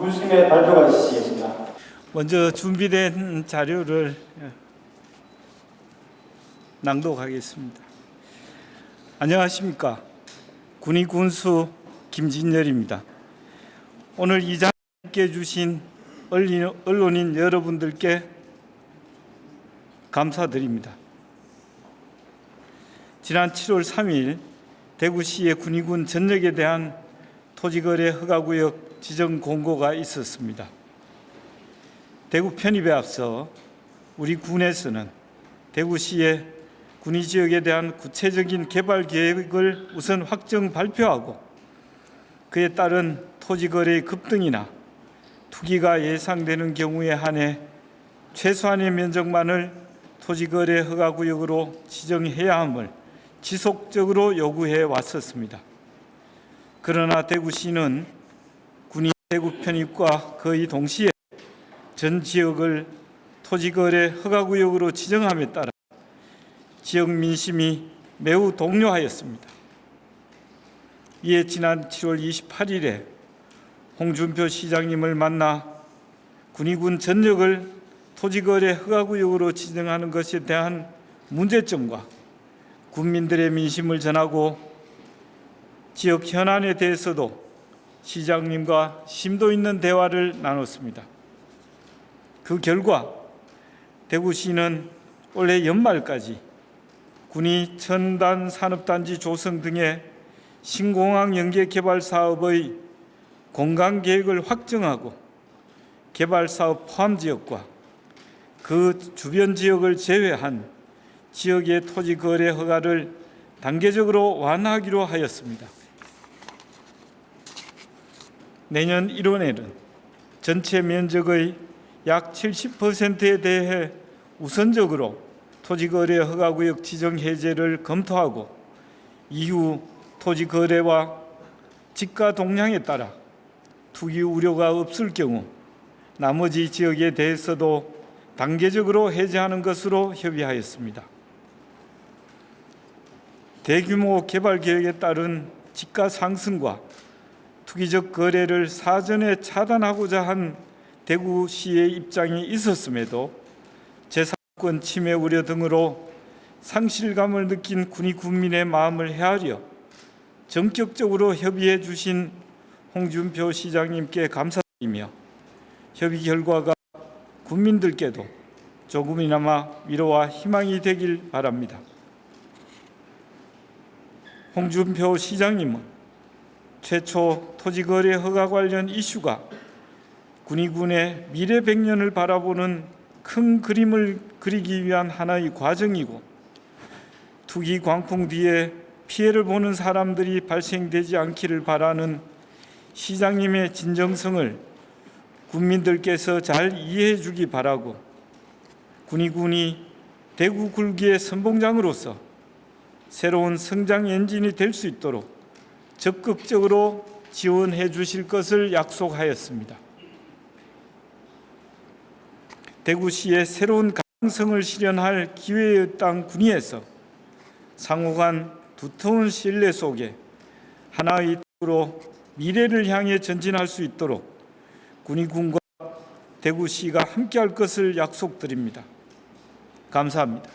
군수님의 발표가 있으시겠습니다. 먼저 준비된 자료를 낭독하겠습니다. 안녕하십니까. 군의 군수 김진열입니다. 오늘 이 자리에 주신 언론인 여러분들께 감사드립니다. 지난 7월 3일 대구시의 군의군 전역에 대한 토지거래 허가구역 지정 공고가 있었습니다. 대구 편입에 앞서 우리 군에서는 대구시의 군의 지역에 대한 구체적인 개발 계획을 우선 확정 발표하고 그에 따른 토지 거래의 급등이나 투기가 예상되는 경우에 한해 최소한의 면적만을 토지 거래 허가 구역으로 지정해야 함을 지속적으로 요구해 왔었습니다. 그러나 대구시는 군이 대구 편입과 거의 동시에 전 지역을 토지거래 허가구역으로 지정함에 따라 지역 민심이 매우 동요하였습니다. 이에 지난 7월 28일에 홍준표 시장님을 만나 군의군 전역을 토지거래 허가구역으로 지정하는 것에 대한 문제점과 국민들의 민심을 전하고 지역 현안에 대해서도 시장님과 심도 있는 대화를 나눴습니다. 그 결과 대구시는 올해 연말까지 군이 첨단 산업단지 조성 등의 신공항 연계 개발 사업의 공간 계획을 확정하고 개발 사업 포함 지역과 그 주변 지역을 제외한 지역의 토지 거래 허가를 단계적으로 완화하기로 하였습니다. 내년 1월에는 전체 면적의 약 70%에 대해 우선적으로 토지거래 허가구역 지정 해제를 검토하고 이후 토지거래와 집가 동향에 따라 투기 우려가 없을 경우 나머지 지역에 대해서도 단계적으로 해제하는 것으로 협의하였습니다. 대규모 개발 계획에 따른 집가 상승과 투기적 거래를 사전에 차단하고자 한 대구시의 입장이 있었음에도 재산권 침해 우려 등으로 상실감을 느낀 군이 국민의 마음을 헤아려 전격적으로 협의해 주신 홍준표 시장님께 감사드리며 협의 결과가 국민들께도 조금이나마 위로와 희망이 되길 바랍니다. 홍준표 시장님은 최초 토지거래 허가 관련 이슈가 군의군의 미래 100년을 바라보는 큰 그림을 그리기 위한 하나의 과정이고 투기 광풍 뒤에 피해를 보는 사람들이 발생되지 않기를 바라는 시장님의 진정성을 국민들께서 잘 이해해 주기 바라고 군의군이 대구 굴기의 선봉장으로서 새로운 성장 엔진이 될 수 있도록 적극적으로 지원해 주실 것을 약속하였습니다. 대구시의 새로운 가능성을 실현할 기회의 땅 군위에서 상호간 두터운 신뢰 속에 하나의 땅으로 미래를 향해 전진할 수 있도록 군의군과 대구시가 함께할 것을 약속드립니다. 감사합니다.